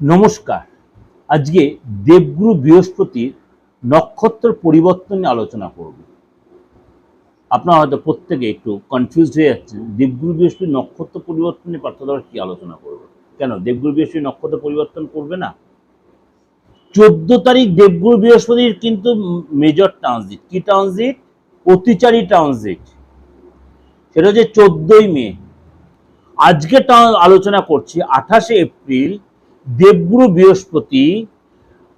নমস্কার। আজকে দেবগুরু বৃহস্পতির নক্ষত্র পরিবর্তন নিয়ে আলোচনা করব। আপনারা হয়তো প্রত্যেকে একটু কনফিউজ হয়ে যাচ্ছেন, দেবগুরু বৃহস্পতি নক্ষত্র পরিবর্তন নিয়ে পার্থদা কি আলোচনা করব? কেন, দেবগুরু বৃহস্পতি নক্ষত্র পরিবর্তন করবে না? চোদ্দ তারিখ দেবগুরু বৃহস্পতির কিন্তু মেজর ট্রানজিট কি ট্রানজিট অতিচারী ট্রানজিট সেটা হচ্ছে চোদ্দই মে। আজকে আলোচনা করছি আঠাশে এপ্রিল দেবগুরু বৃহস্পতি,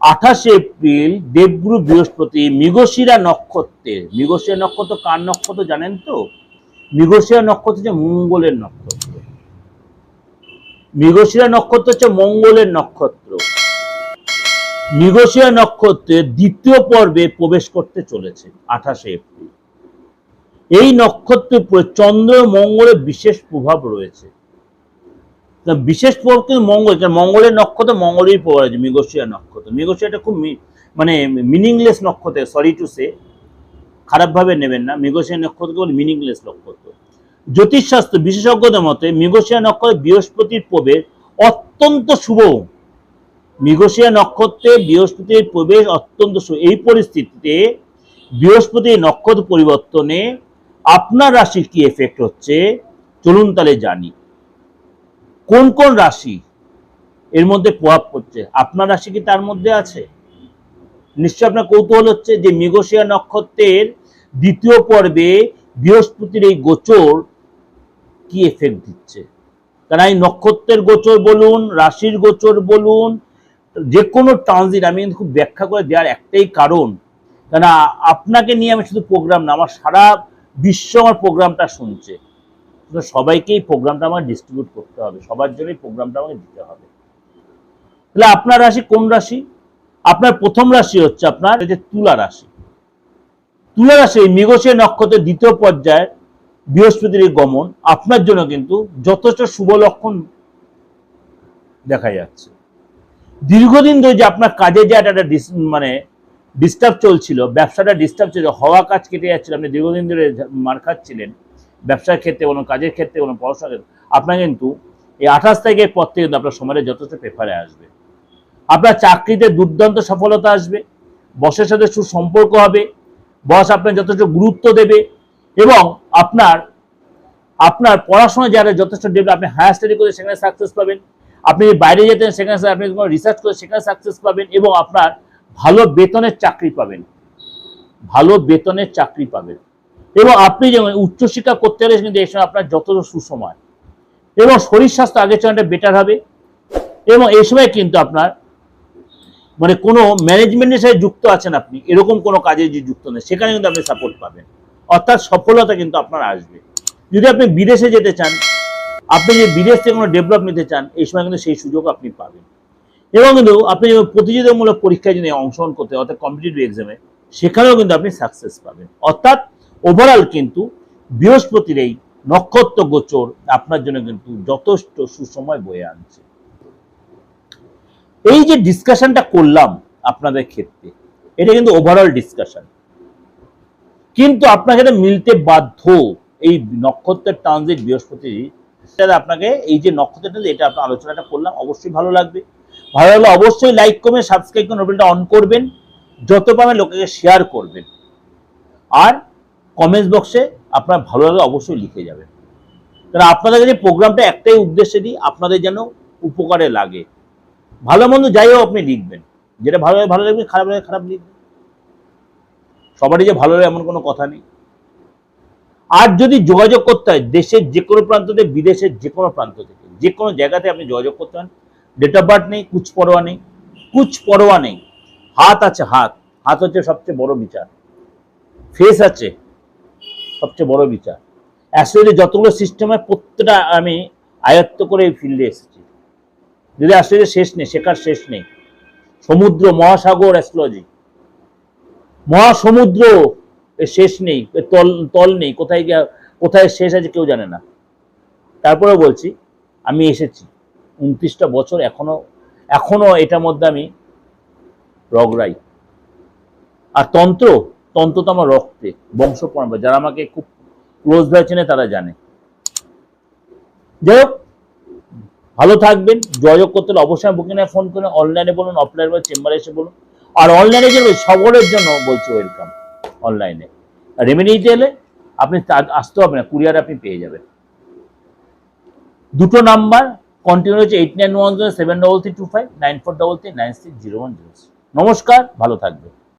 আঠাশে এপ্রিল, দেবগুরু বৃহস্পতি, মৃগশিরা নক্ষত্রের মৃগশিরা নক্ষত্র কার নক্ষত্র জানেন তো? মৃগশিরা নক্ষত্র হচ্ছে মঙ্গলের নক্ষত্র। মৃগশিরা নক্ষত্র হচ্ছে মঙ্গলের নক্ষত্র। মৃগশিরা নক্ষত্রের দ্বিতীয় পর্বে প্রবেশ করতে চলেছে, আঠাশে এপ্রিল। এই নক্ষত্রের উপরে চন্দ্র, মঙ্গলের বিশেষ প্রভাব রয়েছে। বিশেষ প্রভাব কিন্তু মঙ্গল মঙ্গলের নক্ষত্র, মঙ্গলেরই প্রভাব আছে মৃগশিরা নক্ষত্র। মৃগশিরাটা খুব মানে মিনিংলেস নক্ষত্র সরি টু সে খারাপভাবে নেবেন না। মৃগশিরা নক্ষত্রকে বলে মিনিংলেস নক্ষত্র। জ্যোতিষশাস্ত্র বিশেষজ্ঞদের মতে, মৃগশিরা নক্ষত্রে বৃহস্পতির প্রবেশ অত্যন্ত শুভ। মৃগশিরা নক্ষত্রে বৃহস্পতির প্রবেশ অত্যন্ত শুভ। এই পরিস্থিতিতে বৃহস্পতির নক্ষত্র পরিবর্তনে আপনার রাশির কি এফেক্ট হচ্ছে? চলুন তাহলে জানি। কোন কোন রাশি এর মধ্যে প্রভাব পড়ছে? আপনার রাশি কি তার মধ্যে আছে? নিশ্চয় আপনার কৌতূহল হচ্ছে যে মৃগশিয়া নক্ষত্রের দ্বিতীয় পর্বে বৃহস্পতির এই গোচর কি এফেক্ট দিচ্ছে? কারণ এই নক্ষত্রের গোচর বলুন, রাশির গোচর বলুন যে কোনো ট্রানজিট আমি কিন্তু খুব ব্যাখ্যা করে দেওয়ার একটাই কারণ। কেন আপনাকে নিয়ে আমি শুধু প্রোগ্রাম না, আমার সারা বিশ্ব আমার প্রোগ্রামটা শুনছে। তো সবাইকেই প্রোগ্রামটা আমার ডিস্ট্রিবিউট করতে হবে। সবার জন্যই প্রোগ্রামটা আমাকে দিতে হবে। তাহলে আপনার রাশি কোন রাশি? আপনার প্রথম রাশি হচ্ছে আপনার যে তুলা রাশি। তুলা রাশি, এই মৃগশিরা নক্ষত্রের দ্বিতীয় পর্যায়ে, বৃহস্পতির গমন, আপনার জন্য কিন্তু যথেষ্ট শুভ লক্ষণ দেখা যাচ্ছে। দীর্ঘদিন ধরে যে আপনার কাজে যে একটা মানে ডিস্টার্ব চলছিল, ব্যবসাটা ডিস্টার্ব ছিল, হওয়া কাজ কেটে যাচ্ছিল, আপনি দীর্ঘদিন ধরে মার খাচ্ছিলেন ব্যবসার ক্ষেত্রে কোনো কাজের ক্ষেত্রে কোনো পড়াশোনার ক্ষেত্রে। আপনার কিন্তু এই আঠাশ তারিখের পর থেকে কিন্তু আপনার সময়টা যথেষ্ট পেপারে আসবে। আপনার চাকরিতে দুর্দান্ত সফলতা আসবে, বসের সাথে সুসম্পর্ক হবে, বস আপনার যথেষ্ট গুরুত্ব দেবে এবং আপনার আপনার পড়াশোনা যারা যথেষ্ট ডেভেলপ আপনি হায়ার স্টাডি করে সেখানে সাকসেস পাবেন। আপনি বাইরে যেতেন সেখানে আপনি কোনো রিসার্চ করে সেখানে সাকসেস পাবেন এবং আপনার ভালো বেতনের চাকরি পাবেন। ভালো বেতনের চাকরি পাবেন। এবং আপনি যেমন উচ্চশিক্ষা করতে গেলে কিন্তু এই সময় আপনার যথেষ্ট সুসময়। এবং শরীর স্বাস্থ্য আগের চেয়ে বেটার হবে। এবং এই সময় কিন্তু আপনার মানে কোনো ম্যানেজমেন্টের সাথে যুক্ত আছেন আপনি, এরকম কোনো কাজে যে যুক্ত নেই, সেখানে কিন্তু আপনি সাপোর্ট পাবেন। অর্থাৎ সফলতা কিন্তু আপনার আসবে। যদি আপনি বিদেশে যেতে চান, আপনি যদি বিদেশ থেকে কোনো ডেভেলপ নিতে চান, এই সময় কিন্তু সেই সুযোগ আপনি পাবেন। এবং কিন্তু আপনি যখন প্রতিযোগিতামূলক পরীক্ষায় যদি অংশগ্রহণ করতে অর্থাৎ কম্পিটিটিভ এক্সামে সেখানেও কিন্তু আপনি সাকসেস পাবেন। অর্থাৎ ওভারঅল কিন্তু বৃহস্পতির এই নক্ষত্র গোচর আপনার জন্য কিন্তু যথেষ্ট সুসময় বয়ে আনছে। এই যে ডিসকাশনটা করলাম আপনাদের ক্ষেত্রে, এটা কিন্তু ওভারঅল ডিসকাশন কিন্তু আপনাকে এটা মিলতে বাধ্য এই নক্ষত্রের ট্রানজিট বৃহস্পতি সেটা আপনাকে এই যে নক্ষত্রটা এটা আপনার আলোচনাটা করলাম, অবশ্যই ভালো লাগবে। ভালো লাগলে অবশ্যই লাইক করবেন সাবস্ক্রাইব করে নোবেলটা অন করবেন। যত পাবেন লোকেকে শেয়ার করবেন। আর কমেন্টস বক্সে আপনার ভালো লাগলে অবশ্যই লিখে যাবেন। কারণ আপনাদের কাছে প্রোগ্রামটা একটাই উদ্দেশ্যে দিই, আপনাদের যেন উপকারে লাগে। ভালো মন্দ যাই হোক আপনি লিখবেন। যেটা ভালো লাগে ভালো লাগবে, খারাপ লাগে খারাপ লিখবেন। সবারই যে ভালো লাগে এমন কোনো কথা নেই। আর যদি যোগাযোগ করতে হয়, দেশের যে কোনো প্রান্ত থেকে, বিদেশের যে কোনো প্রান্ত থেকে, যে কোনো জায়গাতে আপনি যোগাযোগ করতে পারেন। ডেট অফ বার্থ নেই কুচ পরোয়া নেই কুচ পরোয়া নেই। হাত আছে হাত হাত হচ্ছে সবচেয়ে বড় বিচার। ফেস আছে সবচেয়ে বড় বিচার। অ্যাস্ট্রোলজি যতগুলো সিস্টেম প্রত্যেকটা আমি আয়ত্ত করে এই ফিল্ডে এসেছি। যদি অ্যাস্ট্রোলজি শেষ নেই, শেখার শেষ নেই। সমুদ্র, মহাসাগর অ্যাস্ট্রোলজি মহাসমুদ্র শেষ নেই তল তল নেই, কোথায় গিয়ে, কোথায় শেষ আছে কেউ জানে না। তারপরে বলছি, আমি এসেছি। উনত্রিশটা বছর এখনও এখনও এটার মধ্যে আমি রগড়াই। আর তন্ত্র তন্ত্র আমার রক্তে, বংশ পরম্পরা। যারা আমাকে খুব ক্লোজ ভাবে চেনে, তারা জানে। যাই হোক, ভালো থাকবেন, যোগাযোগ করতে হলে অবশ্যই বুকিংয়ে ফোন করুন অনলাইনে বলুন অফলাইনে বলুন চেম্বারে এসে বলুন। আর অনলাইনে যে সকলের জন্য বলছি ওয়েলকাম অনলাইনে রেমেডিতে এলে আপনি আসতে হবে না কুরিয়ার আপনি পেয়ে যাবেন। দুটো নাম্বার কন্টিনিউ হচ্ছে eight nine one zero seven double three two five nine four double three nine six zero one zero নমস্কার, ভালো থাকবেন।